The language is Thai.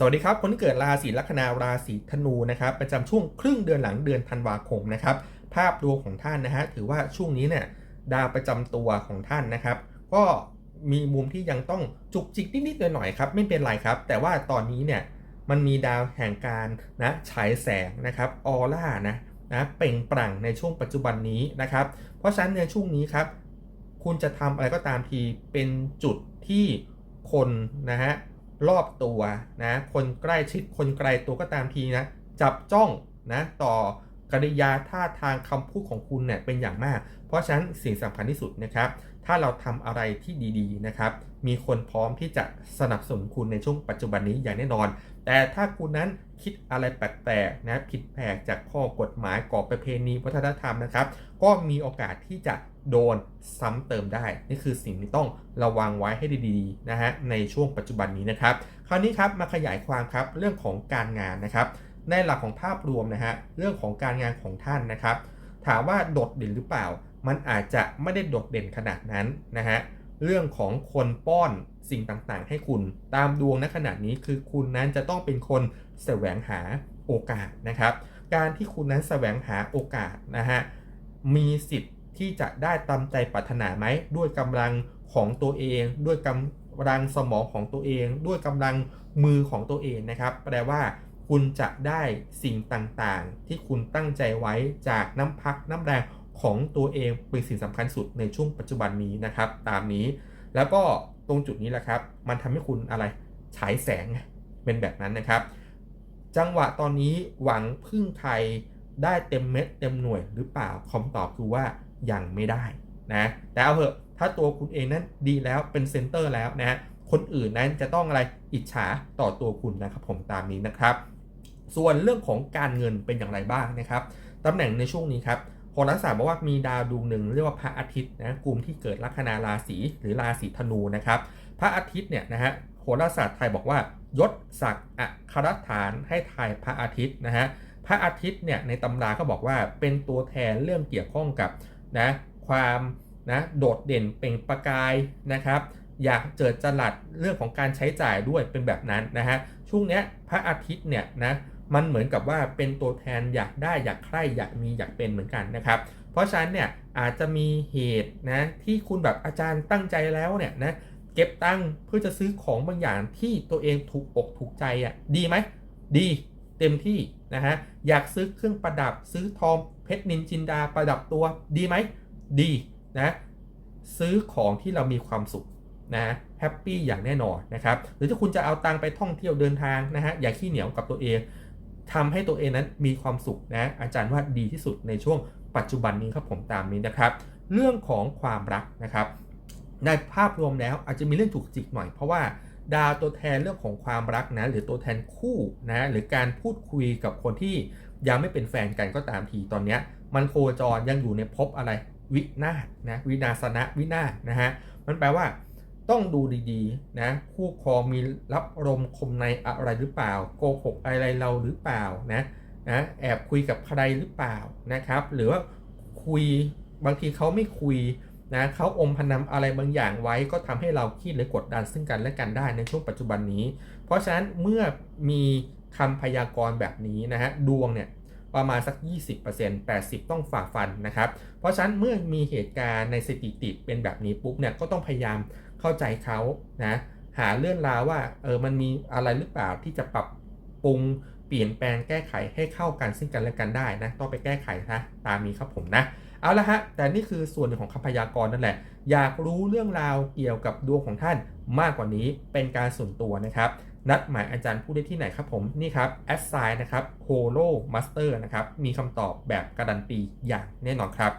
สวัสดีครับ คนที่เกิดราศีลัคนาราศีธนูนะครับประจำช่วงครึ่งเดือนหลังเดือนธันวาคมนะครับภาพรวมของท่านนะฮะถือว่าช่วงนี้เนี่ยดาวประจำตัวของท่านนะครับ ก็มีมุมที่ยังต้องจุกจิกนิดๆหน่อยๆครับไม่เป็นไรครับ แต่ว่าตอนนี้เนี่ยมันมีดาวแห่งการนะฉายแสงนะครับออร่านะนะเปล่งปลั่งในช่วงปัจจุบันนี้นะครับ เพราะฉะนั้นในช่วงนี้ครับ คุณจะทำอะไรก็ตามทีเป็นจุดที่คนนะฮะ รอบตัวนะคนใกล้ชิดคนไกลตัวก็ตามทีนะจับจ้องนะต่อกริยาท่าทางคำพูดของคุณเนี่ยเป็นอย่างมาก เพราะฉะนั้นสิ่งสำคัญที่สุดนะครับ ถ้าเราทำอะไรที่ดีๆนะครับ มีคนพร้อมที่จะสนับสนุนคุณในช่วงปัจจุบันนี้อย่างแน่นอน แต่ถ้าคุณนั้น คิดอะไรแปลกๆนะผิดแผกจากข้อกฎหมายกรอบประเพณีวัฒนธรรมนะครับ ก็มีโอกาสที่จะโดนซ้ำเติมได้ นี่คือสิ่งที่ต้องระวังไว้ให้ดีๆนะฮะในช่วงปัจจุบันนี้นะครับ คราวนี้ครับมาขยายความครับเรื่องของการงานนะครับ ในหลักของภาพรวมนะฮะเรื่องของการงานของท่านนะครับ ถามว่าโดดเด่นหรือเปล่า มันอาจจะไม่ได้โดดเด่นขนาดนั้นนะฮะ เรื่องของคนป้อนสิ่งต่างๆ ให้คุณตามดวงณขณะนี้คือคุณนั้นจะต้องเป็นคนแสวงหาโอกาสนะครับ การที่คุณนั้นแสวงหาโอกาสนะฮะมีสิทธิ์ที่จะได้ตามใจปรารถนาไหมด้วยกำลังของตัวเอง ด้วยกำลังสมองของตัวเอง ด้วยกำลังมือของตัวเองนะครับ แปลว่าคุณจะได้สิ่งต่างๆ ที่คุณตั้งใจไว้จากน้ำพักน้ำแรง ของตัวเองเป็นสิ่งสำคัญสุดในช่วงปัจจุบันนี้นะครับ ตามนี้ แล้วก็ตรงจุดนี้แหละครับ มันทำให้คุณอะไรฉายแสงเป็นแบบนั้นนะครับ จังหวะตอนนี้หวังพึ่งใครได้เต็มเม็ดเต็มหน่วยหรือเปล่าคำตอบคือว่ายังไม่ได้นะแต่เอาเถอะถ้าตัวคุณเองนั้นดีแล้วเป็นเซนเตอร์แล้วนะคนอื่นนั้นจะต้องอะไรอิจฉาต่อตัวคุณนะครับ ผมตามนี้นะครับ ส่วนเรื่องของการเงินเป็นอย่างไรบ้างนะครับตำแหน่งในช่วงนี้ครับ หราศาสตร์บอกว่ามีดาวดวงหนึ่งเรียกว่าพระอาทิตย์นะกลุ่มที่เกิดลัคนาราศีหรือราศีธนูนะครับพระอาทิตย์เนี่ยนะฮะโหราศาสตร์ไทยบอกว่ายศศักดิ์อัครฐานให้ทายพระอาทิตย์นะฮะพระอาทิตย์เนี่ยในตำราก็บอกว่าเป็นตัวแทนเรื่องเกี่ยวข้องกับนะความนะโดดเด่นเปล่งประกายนะครับอยากเจิดจรัสเรื่องของการใช้จ่ายด้วยเป็นแบบนั้นนะฮะช่วงเนี้ยพระอาทิตย์เนี่ยนะ มันเหมือนกับว่าเป็นตัวแทนอยากได้อยากใคร่อยากมีอยากเป็นเหมือนกันนะครับ เพราะฉะนั้นเนี่ยอาจจะมีเหตุนะที่คุณแบบอาจารย์ตั้งใจแล้วเนี่ยนะเก็บตังค์เพื่อจะซื้อของบางอย่างที่ตัวเองถูกอกถูกใจอะดีไหมดีเต็มที่นะฮะอยากซื้อเครื่องประดับซื้อทองเพชรนินจินดาประดับตัวดีไหมดีนะซื้อของที่เรามีความสุขนะแฮปปี้อย่างแน่นอนนะครับหรือถ้าคุณจะเอาตังค์ไปท่องเที่ยวเดินทางนะฮะอย่าขี้เหนียวกับตัวเอง ทำให้ตัวเองนั้นมีความสุขนะอาจารย์ว่าดีที่สุดในช่วงปัจจุบันนี้ครับผมตามนี้นะครับ เรื่องของความรักนะครับ ในภาพรวมแล้วอาจจะมีเรื่องถูกจิกหน่อยเพราะว่าดาวตัวแทนเรื่องของความรักนะหรือตัวแทนคู่นะหรือการพูดคุยกับคนที่ยังไม่เป็นแฟนกันก็ตามทีตอนนี้มันโคจรยังอยู่ในภพอะไรวินาศนะวินาศนะวินาศนะฮะมันแปลว่า ต้องดูดีๆ นะ คู่ครองมีรับรมคมในอะไรหรือเปล่า โกหกอะไรเราหรือเปล่านะนะแอบคุยกับใครหรือเปล่านะครับ หรือว่าคุยบางทีเขาไม่คุยนะเขาอมพนำอะไรบางอย่างไว้ก็ทำให้เราคิดหรือกดดันซึ่งกันและกันได้ในช่วงปัจจุบันนี้ เพราะฉะนั้นเมื่อมีคำพยากรณ์แบบนี้นะฮะดวงเนี่ย ประมาณสัก 20% 80 ต้องฝ่าฟันนะครับ เพราะฉะนั้นเมื่อมีเหตุการณ์ในสถิติเป็นแบบนี้ปุ๊บเนี่ยก็ต้องพยายามเข้าใจเขานะหาเรื่องราวว่าเออมันมีอะไรหรือเปล่าที่จะปรับปรุงเปลี่ยนแปลงแก้ไขให้เข้ากันซึ่งกันและกันได้นะต้องไปแก้ไขนะตามนี้ครับผมนะเอาละฮะแต่นี่คือส่วนหนึ่งของคำพยากรณ์นั่นแหละ อยากรู้เรื่องราวเกี่ยวกับดวงของท่านมากกว่านี้เป็นการส่วนตัวนะครับ นัดหมายอาจารย์ผู้ได้ที่ไหนครับผมนี่ครับ assign นะครับ Holo Master นะครับมีคำตอบแบบการันตีอย่างแน่นอนครับ